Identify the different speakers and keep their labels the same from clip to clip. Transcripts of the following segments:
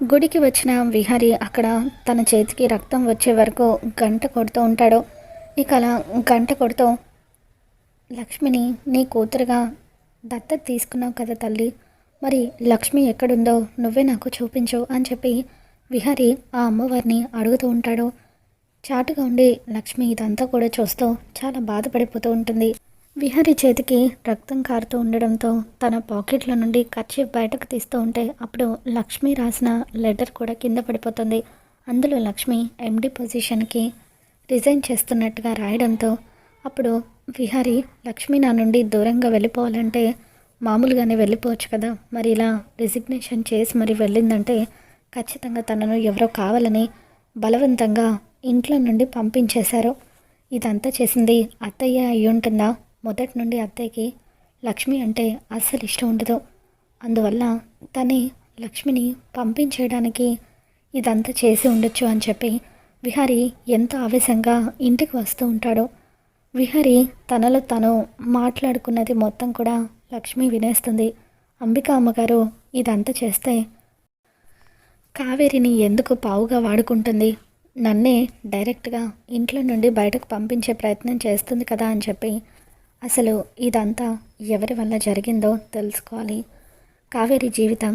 Speaker 1: గుడికి వచ్చిన విహారి అక్కడ తన చేతికి రక్తం వచ్చే వరకు గంట కొడుతూ ఉంటాడు. ఇక అలా గంట కొడుతూ లక్ష్మిని నీ కూతురుగా దత్తత తీసుకున్నావు కదా తల్లి. మరి లక్ష్మి ఎక్కడుందో నువ్వే నాకు చూపించు అని చెప్పి విహారి ఆ అమ్మవారిని అడుగుతూ ఉంటాడు. చాటుగా ఉండి లక్ష్మి ఇదంతా కూడా చూస్తూ చాలా బాధపడిపోతూ ఉంటుంది. విహారి చేతికి రక్తం కారుతూ ఉండడంతో తన పాకెట్ల నుండి ఖర్చు బయటకు తీస్తూ ఉంటే అప్పుడు లక్ష్మి రాసిన లెటర్ కూడా కింద పడిపోతుంది. అందులో లక్ష్మి ఎండి పొజిషన్కి రిజైన్ చేస్తున్నట్టుగా రాయడంతో అప్పుడు విహారి లక్ష్మి నా నుండి దూరంగా వెళ్ళిపోవాలంటే మామూలుగానే వెళ్ళిపోవచ్చు కదా మరి ఇలా రిజిగ్నేషన్ చేసి మరి వెళ్ళిందంటే ఖచ్చితంగా తనను ఎవరో కావాలని బలవంతంగా ఇంట్లో నుండి పంపించేశారు. ఇదంతా చేసింది అత్తయ్య అయి ఉంటుందా మొదటి నుండి అత్తయ్యకి లక్ష్మి అంటే అస్సలు ఇష్టం ఉండదు. అందువల్ల తనే లక్ష్మిని పంపించేయడానికి ఇదంతా చేసి ఉండొచ్చు అని చెప్పి విహారి ఎంతో ఆవేశంగా ఇంటికి వస్తూ ఉంటాడు. విహారి తనలో తను మాట్లాడుకున్నది మొత్తం కూడా లక్ష్మి వినేస్తుంది. అంబిక అమ్మగారు ఇదంతా చేస్తే కావేరిని ఎందుకు పావుగా వాడుకుంటుంది? నన్నే డైరెక్ట్గా ఇంట్లో నుండి బయటకు పంపించే ప్రయత్నం చేస్తుంది కదా అని చెప్పి అసలు ఇదంతా ఎవరి వల్ల జరిగిందో తెలుసుకోవాలి. కావేరి జీవితం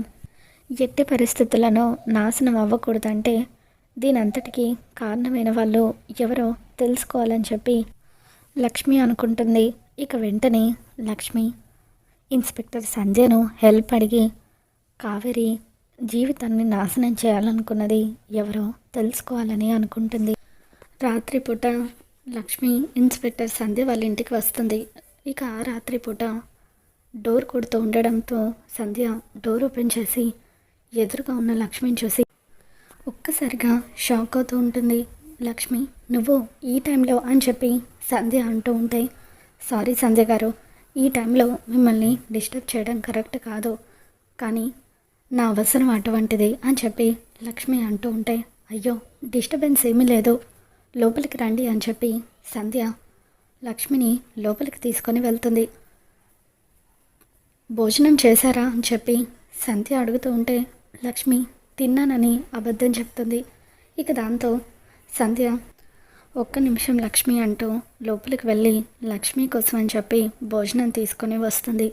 Speaker 1: ఎట్టి పరిస్థితులను నాశనం అవ్వకూడదంటే దీనంతటికీ కారణమైన వాళ్ళు ఎవరో తెలుసుకోవాలని చెప్పి లక్ష్మి అనుకుంటుంది. ఇక వెంటనే లక్ష్మి ఇన్స్పెక్టర్ సంజయ్ను హెల్ప్ అడిగి కావేరి జీవితాన్ని నాశనం చేయాలనుకున్నది ఎవరో తెలుసుకోవాలని అనుకుంటుంది. రాత్రిపూట లక్ష్మి ఇన్స్పెక్టర్ సంధ్య వాళ్ళ ఇంటికి వస్తుంది. ఇక ఆ రాత్రిపూట డోర్ కొడుతూ ఉండడంతో సంధ్య డోర్ ఓపెన్ చేసి ఎదురుగా ఉన్న లక్ష్మిని చూసి ఒక్కసారిగా షాక్ అవుతూ ఉంటుంది. లక్ష్మి నువ్వు ఈ టైంలో అని చెప్పి సంధ్య అంటూ ఉంటే సారీ సంధ్య గారు ఈ టైంలో మిమ్మల్ని డిస్టర్బ్ చేయడం కరెక్ట్ కాదు. కానీ నా అవసరం అటువంటిది అని చెప్పి లక్ష్మి అంటూ ఉంటే అయ్యో డిస్టర్బెన్స్ ఏమీ లేదు. లోపలికి రండి అని చెప్పి సంధ్య లక్ష్మిని లోపలికి తీసుకొని వెళ్తుంది. భోజనం చేశారా అని చెప్పి సంధ్య అడుగుతూ ఉంటే లక్ష్మి తిన్నానని అబద్ధం చెప్తుంది. ఇక దాంతో సంధ్య ఒక్క నిమిషం లక్ష్మి అంటూ లోపలికి వెళ్ళి లక్ష్మి కోసం అని చెప్పి భోజనం తీసుకొని వస్తుంది.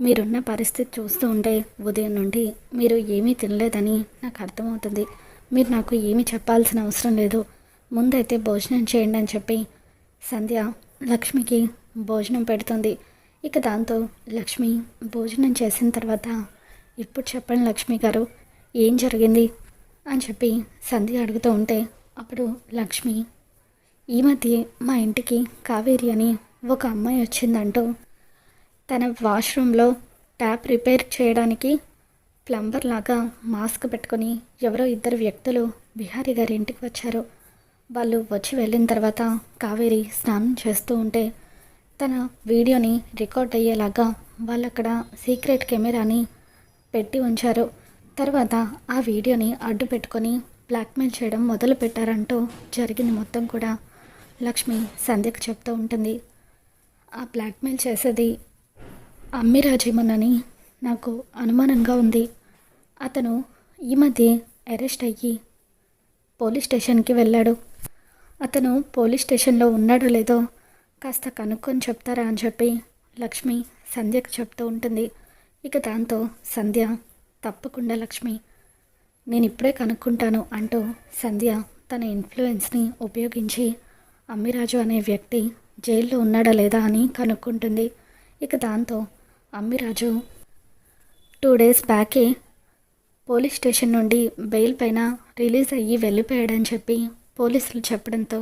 Speaker 1: మీరున్న పరిస్థితి చూస్తూ ఉంటే ఉదయం నుండి మీరు ఏమీ తినలేదని నాకు అర్థమవుతుంది. మీరు నాకు ఏమీ చెప్పాల్సిన అవసరం లేదు. ముందైతే భోజనం చేయండి అని చెప్పి సంధ్య లక్ష్మికి భోజనం పెడుతుంది. ఇక దాంతో లక్ష్మి భోజనం చేసిన తర్వాత ఇప్పుడు చెప్పండి లక్ష్మి గారు ఏం జరిగింది? అని చెప్పి సంధ్య అడుగుతూ ఉంటే అప్పుడు లక్ష్మి ఈ మధ్య మా ఇంటికి కావేరి అని ఒక అమ్మాయి వచ్చిందంటూ తన వాష్రూమ్లో ట్యాప్ రిపేర్ చేయడానికి ప్లంబర్ లాగా మాస్క్ పెట్టుకొని ఎవరో ఇద్దరు వ్యక్తులు బిహారీ గారి ఇంటికి వచ్చారు. వాళ్ళు వచ్చి వెళ్ళిన తర్వాత కావేరి స్నానం చేస్తూ ఉంటే తన వీడియోని రికార్డ్ అయ్యేలాగా వాళ్ళు అక్కడ సీక్రెట్ కెమెరాని పెట్టి ఉంచారు. తర్వాత ఆ వీడియోని అడ్డు పెట్టుకొని బ్లాక్మెయిల్ చేయడం మొదలు పెట్టారంటూ జరిగింది మొత్తం కూడా లక్ష్మి సంధ్యకు చెప్తూ ఉంటుంది. ఆ బ్లాక్మెయిల్ చేసేది అమ్మిరాజేమోనని నాకు అనుమానంగా ఉంది. అతను ఈ మధ్య అరెస్ట్ అయ్యి పోలీస్ స్టేషన్కి వెళ్ళాడు. అతను పోలీస్ స్టేషన్లో ఉన్నాడో లేదో కాస్త కనుక్కొని చెప్తారా అని చెప్పి లక్ష్మి సంధ్యకు చెప్తూ ఉంటుంది. ఇక దాంతో సంధ్య తప్పకుండా లక్ష్మి నేను ఇప్పుడే కనుక్కుంటాను అంటూ సంధ్య తన ఇన్ఫ్లుయెన్స్ని ఉపయోగించి అమ్మిరాజు అనే వ్యక్తి జైల్లో ఉన్నాడా లేదా అని కనుక్కుంటుంది. ఇక దాంతో అమ్మిరాజు టూ డేస్ బ్యాకే పోలీస్ స్టేషన్ నుండి బెయిల్ పైన రిలీజ్ అయ్యి వెళ్ళిపోయాడని చెప్పి పోలీసులు చెప్పడంతో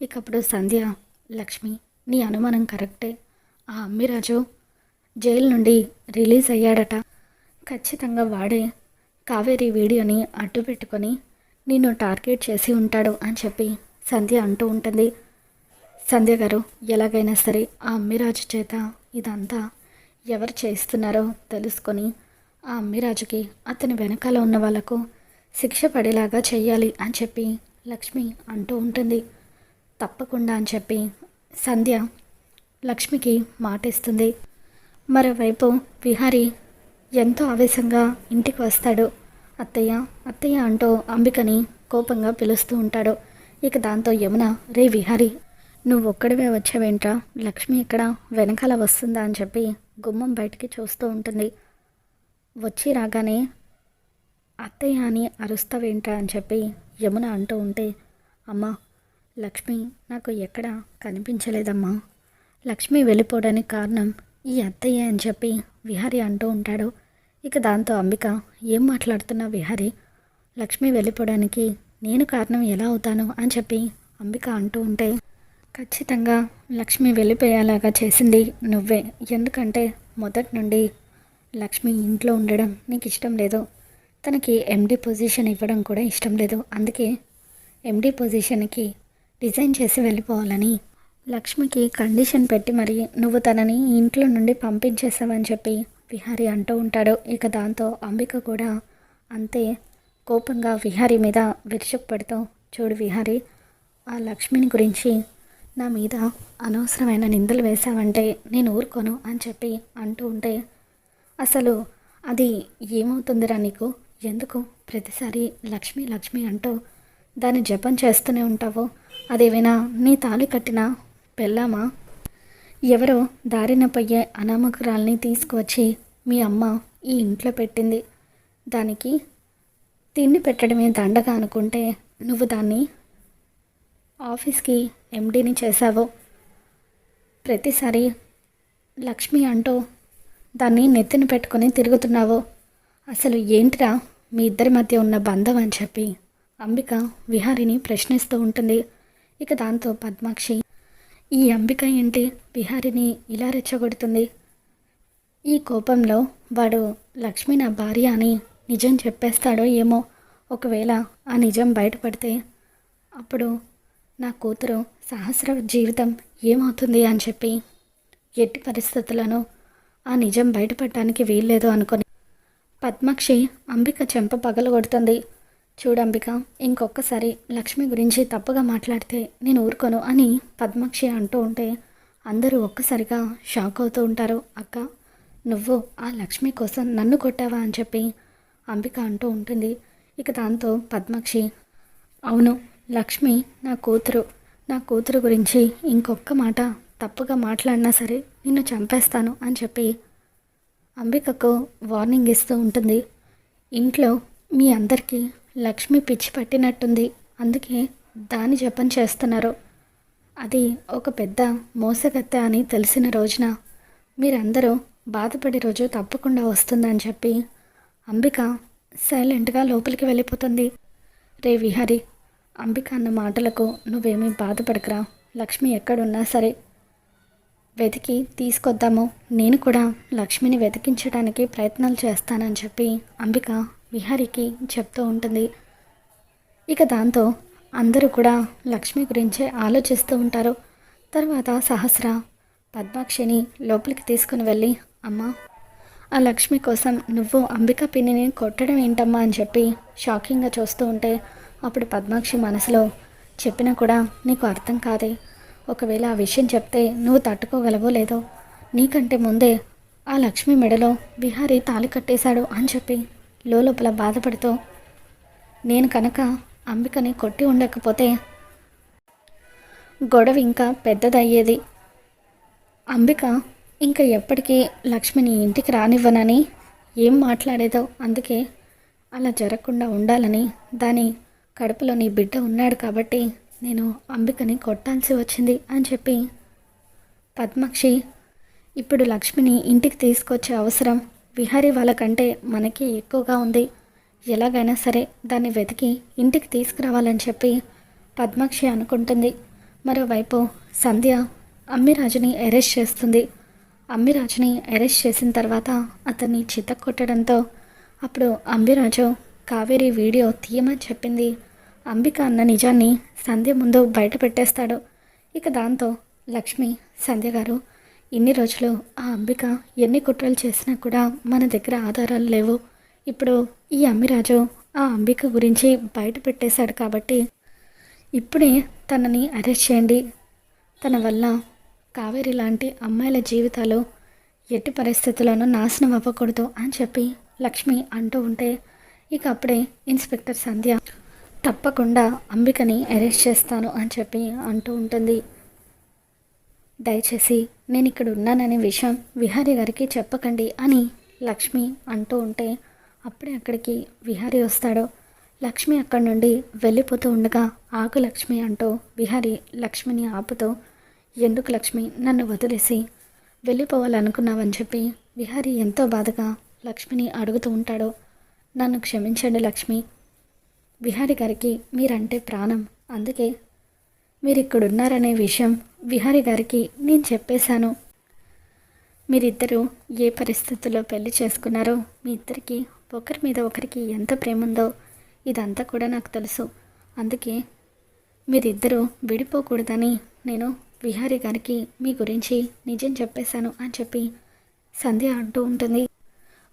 Speaker 1: ఇకప్పుడు సంధ్య లక్ష్మి నీ అనుమానం కరెక్టే. ఆ అమ్మిరాజు జైలు నుండి రిలీజ్ అయ్యాడట. ఖచ్చితంగా వాడే కావేరి వీడియోని అడ్డు పెట్టుకొని నిన్ను టార్గెట్ చేసి ఉంటాడు అని చెప్పి సంధ్య అంటూ ఉంటుంది. సంధ్య గారు ఎలాగైనా సరే ఆ అమ్మిరాజు చేత ఇదంతా ఎవరు చేస్తున్నారో తెలుసుకొని ఆ అమ్మిరాజుకి అతని వెనకాల ఉన్న వాళ్ళకు శిక్ష పడేలాగా చేయాలి అని చెప్పి లక్ష్మి అంటూ ఉంటుంది. తప్పకుండా అని చెప్పి సంధ్య లక్ష్మికి మాటిస్తుంది. మరోవైపు విహారి ఎంతో ఆవేశంగా ఇంటికి వస్తాడు. అత్తయ్య అత్తయ్య అంటూ అంబికని కోపంగా పిలుస్తూ ఉంటాడు. ఇక దాంతో యమున రే విహారి నువ్వు ఒక్కడివే వచ్చావేంట్రా? లక్ష్మి ఇక్కడ వెనకాల వస్తుందా? అని చెప్పి గుమ్మం బయటికి చూస్తూ ఉంటుంది. వచ్చి రాగానే అత్తయ్య అని అరుస్తావేంట్రా? అని చెప్పి యమున అంటూ ఉంటే అమ్మా లక్ష్మి నాకు ఎక్కడ కనిపించలేదమ్మా. లక్ష్మి వెళ్ళిపోవడానికి కారణం ఈ అత్తయ్య అని చెప్పి విహారి అంటూ ఉంటాడు. ఇక దాంతో అంబిక ఏం మాట్లాడుతున్నా విహారి? లక్ష్మి వెళ్ళిపోవడానికి నేను కారణం ఎలా అవుతాను? అని చెప్పి అంబిక అంటూ ఉంటే ఖచ్చితంగా లక్ష్మి వెళ్ళిపోయేలాగా చేసింది నువ్వే. ఎందుకంటే మొదటి నుండి లక్ష్మి ఇంట్లో ఉండడం నీకు ఇష్టం లేదు. తనకి ఎండి పొజిషన్ ఇవ్వడం కూడా ఇష్టం లేదు. అందుకే ఎండి పొజిషన్కి డిజైన్ చేసి వెళ్ళిపోవాలని లక్ష్మికి కండిషన్ పెట్టి మరి నువ్వు తనని ఇంట్లో నుండి పంపించేసావని చెప్పి విహారి అంటూ ఉంటాడు. ఇక దాంతో అంబిక కూడా అంతే కోపంగా విహారి మీద విరుచుకుపడుతూ చూడు విహారి ఆ లక్ష్మిని గురించి నా మీద అనవసరమైన నిందలు వేశావంటే నేను ఊరుకోను అని చెప్పి అంటూ ఉంటే అసలు అది ఏమవుతుందిరా నీకు? ఎందుకు? ప్రతిసారి లక్ష్మి లక్ష్మి అంటూ దాన్ని జపం చేస్తూనే ఉంటావు? అదేమైనా నీ తాళి కట్టిన పెళ్ళామా? ఎవరో దారిన పోయే అనామకురాల్ని తీసుకువచ్చి మీ అమ్మ ఈ ఇంట్లో పెట్టింది. దానికి తిండి పెట్టడమే దండగా అనుకుంటే నువ్వు దాన్ని ఆఫీస్కి ఎండీని చేశావు? ప్రతిసారి లక్ష్మి అంటూ దాన్ని నెత్తిన పెట్టుకొని తిరుగుతున్నావు? అసలు ఏంటిరా? మీ ఇద్దరి మధ్య ఉన్న బంధం అని చెప్పి. అంబిక విహారిని ప్రశ్నిస్తూ ఉంటుంది. ఇక దాంతో పద్మాక్షి ఈ అంబిక ఏంటి? విహారిని ఇలా రెచ్చగొడుతుంది. ఈ కోపంలో వాడు లక్ష్మి నా భార్య అని నిజం చెప్పేస్తాడో ఏమో ఒకవేళ ఆ నిజం బయటపడితే అప్పుడు నా కూతురు సహస్ర జీవితం ఏమవుతుంది అని చెప్పి ఎట్టి పరిస్థితులను ఆ నిజం బయటపడటానికి వీల్లేదు అనుకుని పద్మాక్షి అంబిక చెంప పగలగొడుతుంది చూడంబిక ఇంకొకసారి లక్ష్మి గురించి తప్పుగా మాట్లాడితే నేను ఊరుకోను అని పద్మాక్షి అంటూ ఉంటే అందరూ ఒక్కసారిగా షాక్ అవుతూ ఉంటారు. అక్క నువ్వు ఆ లక్ష్మి కోసం నన్ను కొట్టావా అని చెప్పి అంబిక అంటూ ఉంటుంది. ఇక దాంతో పద్మాక్షి అవును లక్ష్మి నా కూతురు. నా కూతురు గురించి ఇంకొక మాట తప్పుగా మాట్లాడినా సరే నిన్ను చంపేస్తాను అని చెప్పి అంబికకు వార్నింగ్ ఇస్తూ ఉంటుంది. ఇంట్లో మీ అందరికీ లక్ష్మి పిచ్చి పట్టినట్టుంది. అందుకే దాని జపం చేస్తున్నారు. అది ఒక పెద్ద మోసగత్తె అని తెలిసిన రోజున మీరందరూ బాధపడే రోజు తప్పకుండా వస్తుందని చెప్పి అంబిక సైలెంట్గా లోపలికి వెళ్ళిపోతుంది. రే విహారి అంబిక అన్న మాటలకు నువ్వేమీ బాధపడకరా. లక్ష్మి ఎక్కడున్నా సరే వెతికి తీసుకొద్దాము. నేను కూడా లక్ష్మిని వెతికించడానికి ప్రయత్నాలు చేస్తానని చెప్పి అంబిక విహారికి చెప్తూ ఉంటుంది. ఇక దాంతో అందరూ కూడా లక్ష్మి గురించే ఆలోచిస్తూ ఉంటారు. తర్వాత సహస్ర పద్మాక్షిని లోపలికి తీసుకుని వెళ్ళి అమ్మా ఆ లక్ష్మి కోసం నువ్వు అంబిక పిన్నిని కొట్టడం ఏంటమ్మా? అని చెప్పి షాకింగ్గా చూస్తూ ఉంటే అప్పుడు పద్మాక్షి మనసులో చెప్పినా కూడా నీకు అర్థం కాదే. ఒకవేళ ఆ విషయం చెప్తే నువ్వు తట్టుకోగలవో లేదో? నీకంటే ముందే ఆ లక్ష్మి మెడలో బిహారీ తాళి కట్టేశాడు అని చెప్పి లోపల బాధపడుతూ నేను కనుక అంబికని కొట్టి ఉండకపోతే గొడవ ఇంకా పెద్దదయ్యేది. అంబిక ఇంకా ఎప్పటికీ లక్ష్మిని ఇంటికి రానివ్వనని ఏం మాట్లాడేదో అందుకే అలా జరగకుండా ఉండాలని దాని కడుపులో నీ బిడ్డ ఉన్నాడు కాబట్టి నేను అంబికని కొట్టాల్సి వచ్చింది అని చెప్పి పద్మాక్షి ఇప్పుడు లక్ష్మిని ఇంటికి తీసుకొచ్చే అవసరం విహారీ వాళ్ళకంటే మనకి ఎక్కువగా ఉంది. ఎలాగైనా సరే దాన్ని వెతికి ఇంటికి తీసుకురావాలని చెప్పి పద్మాక్షి అనుకుంటుంది. మరోవైపు సంధ్య అమ్మిరాజుని అరెస్ట్ చేస్తుంది. అమ్మిరాజుని అరెస్ట్ చేసిన తర్వాత అతన్ని చితక్కొట్టడంతో అప్పుడు అంబిరాజు కావేరి వీడియో తీయమని చెప్పింది. అంబిక అన్న నిజాన్ని సంధ్య ముందు బయట పెట్టేస్తాడు. ఇక దాంతో లక్ష్మి సంధ్య గారు ఇన్ని రోజులు ఆ అంబిక ఎన్ని కుట్రలు చేసినా కూడా మన దగ్గర ఆధారాలు లేవు. ఇప్పుడు ఈ అమ్మిరాజు ఆ అంబిక గురించి బయట పెట్టేశాడు కాబట్టి ఇప్పుడే తనని అరెస్ట్ చేయండి. తన వల్ల కావేరి లాంటి అమ్మాయిల జీవితాలు ఎట్టి పరిస్థితుల్లోనూ నాశనం అవ్వకూడదు అని చెప్పి లక్ష్మి అంటూ ఉంటే ఇక అప్పుడే ఇన్స్పెక్టర్ సంధ్య తప్పకుండా అంబికని అరెస్ట్ చేస్తాను అని చెప్పి అంటూ ఉంటుంది. దయచేసి నేను ఇక్కడ ఉన్నాననే విషయం విహారీ గారికి చెప్పకండి అని లక్ష్మి అంటూ ఉంటే అప్పుడే అక్కడికి విహారీ వస్తాడు. లక్ష్మి అక్కడి నుండి వెళ్ళిపోతూ ఉండగా ఆకు లక్ష్మి అంటూ విహారీ లక్ష్మిని ఆపుతూ ఎందుకు లక్ష్మి? నన్ను వదిలేసి వెళ్ళిపోవాలనుకున్నావని చెప్పి విహారీ ఎంతో బాధగా లక్ష్మిని అడుగుతూ ఉంటాడు. నన్ను క్షమించండి లక్ష్మి. విహారీ గారికి మీరంటే ప్రాణం. అందుకే మీరు ఇక్కడున్నారనే విషయం విహారీ గారికి నేను చెప్పేశాను. మీరిద్దరూ ఏ పరిస్థితుల్లో పెళ్ళి చేసుకున్నారో మీ ఇద్దరికి ఒకరి మీద ఒకరికి ఎంత ప్రేమ ఉందో ఇదంతా కూడా నాకు తెలుసు. అందుకే మీరిద్దరూ విడిపోకూడదని నేను విహారీ గారికి మీ గురించి నిజం చెప్పేశాను అని చెప్పి సంధ్య అంటూ ఉంటుంది.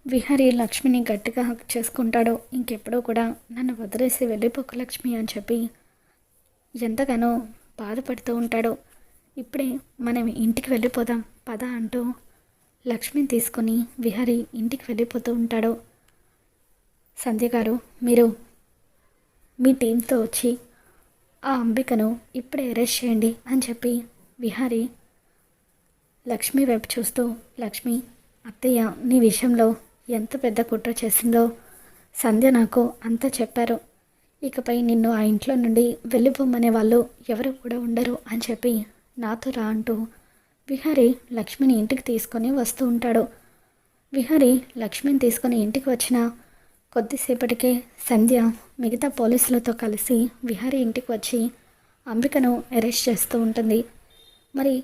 Speaker 1: విహరి లక్ష్మిని గట్టిగా హక్ చేసుకుంటాడో ఇంకెప్పుడూ కూడా నన్ను వదిలేసి వెళ్ళిపోక లక్ష్మి అని చెప్పి ఎంతగానో బాధపడుతూ ఉంటాడో. ఇప్పుడే మనం ఇంటికి వెళ్ళిపోదాం పద అంటూ లక్ష్మిని తీసుకొని విహరి ఇంటికి వెళ్ళిపోతూ ఉంటాడు. సంధ్య గారు మీరు మీ టీంతో వచ్చి ఆ అంబికను ఇప్పుడే అరెస్ట్ చేయండి అని చెప్పి విహారి లక్ష్మి వైపు చూస్తూ లక్ష్మి అత్తయ్య నీ విషయంలో ఎంత పెద్ద కుట్ర చేసిందో సంధ్య నాకు అంతా చెప్పారు. ఇకపై నిన్ను ఆ ఇంట్లో నుండి వెళ్ళిపోమనే వాళ్ళు ఎవరు కూడా ఉండరు అని చెప్పి నాతో రా అంటూ విహారీ లక్ష్మిని ఇంటికి తీసుకొని వస్తూ ఉంటాడు. విహారీ లక్ష్మిని తీసుకొని ఇంటికి వచ్చిన కొద్దిసేపటికే సంధ్య మిగతా పోలీసులతో కలిసి విహారీ ఇంటికి వచ్చి అంబికను అరెస్ట్ చేస్తూ ఉంటుంది. మరి